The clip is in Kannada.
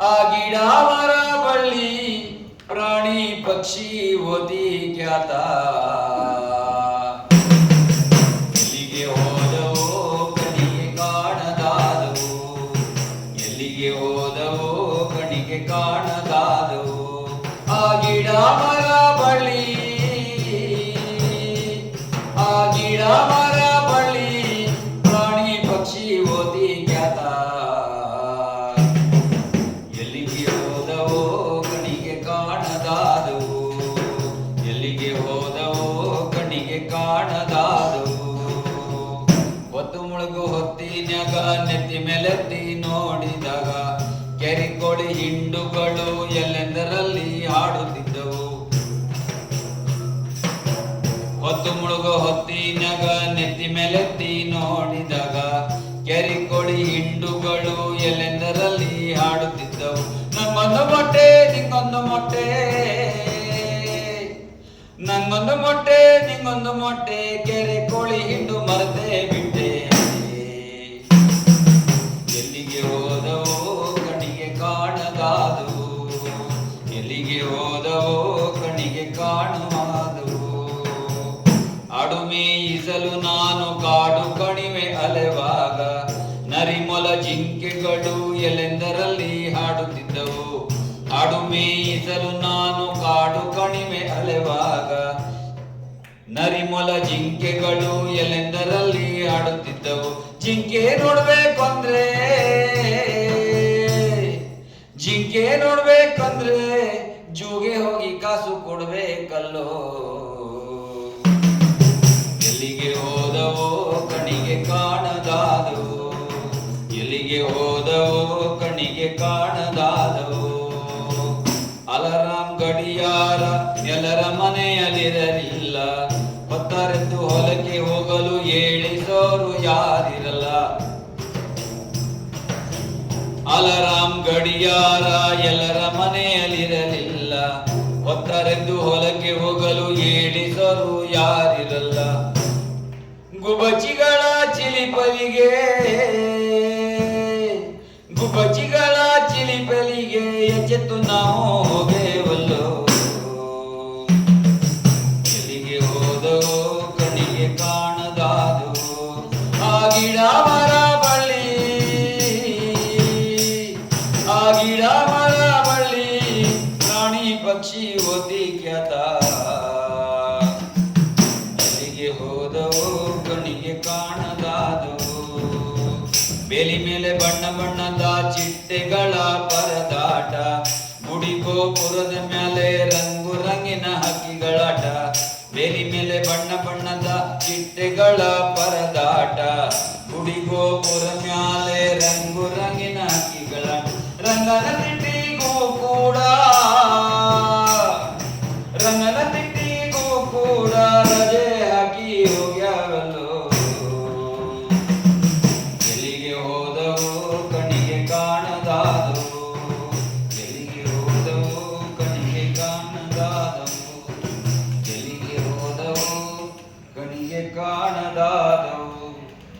ಆ ಗಿಡ ಮರ ಬಳ್ಳಿ ಪ್ರಾಣಿ ಪಕ್ಷಿ ಓದಿ ಖ್ಯಾತ. ಎಲ್ಲಿಗೆ ಹೋದವೋ ಕಣಿಗೆ ಕಾಣದಾದವು. ಎಲ್ಲಿಗೆ ಹೋದವೋ ಕಣಿಗೆ ಕಾಣದಾದವು. ಆ ಗಿಡ ಮುಳುಗು ಹೊತ್ತಿನ್ಯಾಗ ನೆತ್ತಿ ಮೇಲೆತ್ತಿ ನೋಡಿದಾಗ ಕೆರಿಕೋಳಿ ಹಿಂಡುಗಳು ಎಲ್ಲೆಂದರಲ್ಲಿ ಆಡುತ್ತಿದ್ದವು ಹೊತ್ತು ಮುಳುಗು ಹೊತ್ತಿನಾಗ ನೆತ್ತಿ ಮೇಲೆತ್ತಿ ನೋಡಿದಾಗ ಕೆರಿಕೋಳಿ ಹಿಂಡುಗಳು ಎಲ್ಲೆಂದರಲ್ಲಿ ಆಡುತ್ತಿದ್ದವು ನಂಗೊಂದು ಮೊಟ್ಟೆ, ನಿಂಗೊಂದು ಮೊಟ್ಟೆ ನಂಗೊಂದು ಮೊಟ್ಟೆ, ನಿಂಗೊಂದು ಮೊಟ್ಟೆ, ಕೆರೆ ಕೋಳಿ ಹಿಂಡು ಮರತೆ ಎಲ್ಲಿಗೆ ಹೋದವೋ ಕಣಿಗೆ ಕಾಣದಾದವು ಎಲ್ಲಿಗೆ ಹೋದವೋ ಕಣಿಗೆ ಕಾಣುವಾದವು ಅಡು ಮೇಯಿಸಲು ನಾನು ಕಾಡು ಕಣಿವೆ ಅಲೆವಾಗ. ನರಿಮೊಲ ಜಿಂಕೆಗಳು ಎಲೆಂದರಲ್ಲಿ ಹಾಡುತ್ತಿದ್ದವು. ಅಡು ಮೇಯಿಸಲು ನಾನು ಕಾಡು ಕಣಿವೆ ಅಲೆವಾಗ. ನರಿಮೊಲ ಜಿಂಕೆಗಳು ಎಲೆಂದರಲ್ಲಿ ಹಾಡುತ್ತಿದ್ದವು. ಜಿಂಕೆ ನೋಡ್ಬೇಕಂದ್ರೆ ಜಿಂಕೆ ನೋಡ್ಬೇಕಂದ್ರೆ ಜೂಗೆ ಹೋಗಿ ಕಾಸು ಕೊಡ್ಬೇಕಲ್ಲೋ? ಎಲ್ಲಿಗೆ ಹೋದವೋ ಕಣಿಗೆ ಕಾಣದಾದವು ಎಲ್ಲಿಗೆ ಹೋದವೋ ಕಣಿಗೆ ಕಾಣದಾದವು ಅಲರಾಮ್ ಗಡಿಯಾರ ಎಲ್ಲರ ಮನೆಯಲ್ಲಿರಲಿಲ್ಲ. ಹೊತ್ತಾರೆಂದು ಹೊಲಕ್ಕೆ ಹೋಗಲು ಏಳಿಸೋರು ಯಾರಿರಲ್ಲ. ಅಲರಾಮ್ ಗಡಿಯಾರ ಎಲ್ಲರ ಮನೆಯಲ್ಲಿರಲಿಲ್ಲ. ಒತ್ತರೆಂದು ಹೊಲಕ್ಕೆ ಹೋಗಲು ಏಡಿಸಲು ಯಾರಿರಲ್ಲ. ಗುಬಚಿಗಳ ಚಿಲಿಪಲಿಗೆ ಗುಬಚಿಗಳ ಚಿಲಿಪಲಿಗೆ ಎಚ್ಚೆತ್ತು ನಾವು ಹೋಗೇವಲ್ಲೋ ಎಲ್ಲಿಗೆ ಹೋದವೋ ಕಣಿಗೆ ಕಾಣದಾದು. ಆ ಗಿಡ ಆ ಬಳ್ಳಿ ಪ್ರಾಣಿ ಪಕ್ಷಿ ಓದಿ ಖ್ಯಾತ. ಎಲ್ಲಿಗೆ ಹೋದವು ಕಣಿಗೆ ಕಾಣದಾದವು ಬೇಲಿ ಮೇಲೆ ಬಣ್ಣ ಬಣ್ಣದ ಚಿಟ್ಟೆಗಳ ಪರದಾಟ. ಗುಡಿ ಗೋಪುರದ ಮೇಲೆ ರಂಗು ರಂಗಿನ ಹಕ್ಕಿಗಳಾಟ. ಬೇಲಿ ಮೇಲೆ ಬಣ್ಣ ಬಣ್ಣದ ಚಿಟ್ಟೆಗಳ ಪರದಾಟ. ಗುಡಿ ಗೋಪುರ ಮ್ಯಾಲೆ ರಂಗು ರಂಗಿನ రంగనతిట్టి గోకూడా. రంగనతిట్టి గోకూడా ರಜೆ ಹಾಕಿ ಹೋಗ್ಯಾವಲ್ಲೋ ಎಲ್ಲಿಗೆ ಹೋದವು